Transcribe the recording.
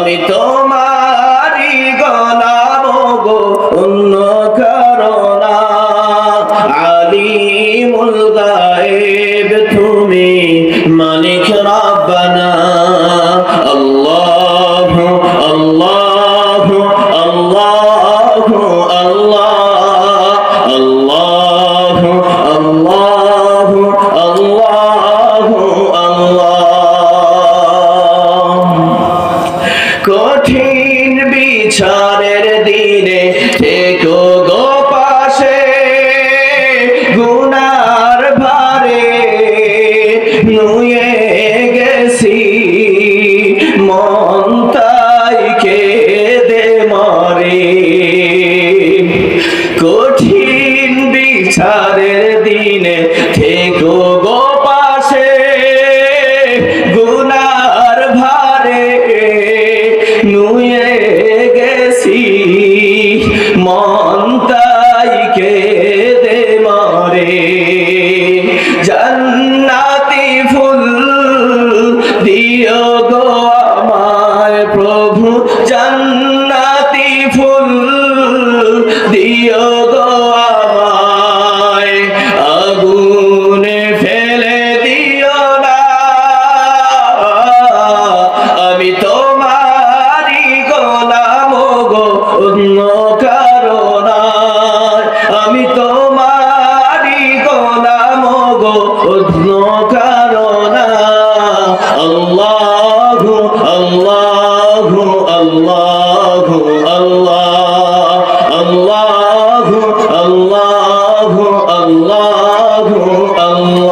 আমি তোমারি গোলাম গো অন্য তুমি মালিক রাব্বানা। আল্লাহ বিচারের দিনে থেকো গো পাশে, গুনার ভারে নুয়ে গেছি, মন তাই দে মরে। কঠিন বিচারের দিনে থেকো জান্নাতি ফুল দিও গো আমায় প্রভু জান্নাতি ফুল দিও গো অন্য কারণা। আল্লাহ আল্লাহ আল্লাহ আল্লাহ। আল্লাহ আল্লাহ আল্লাহ আল্লাহ।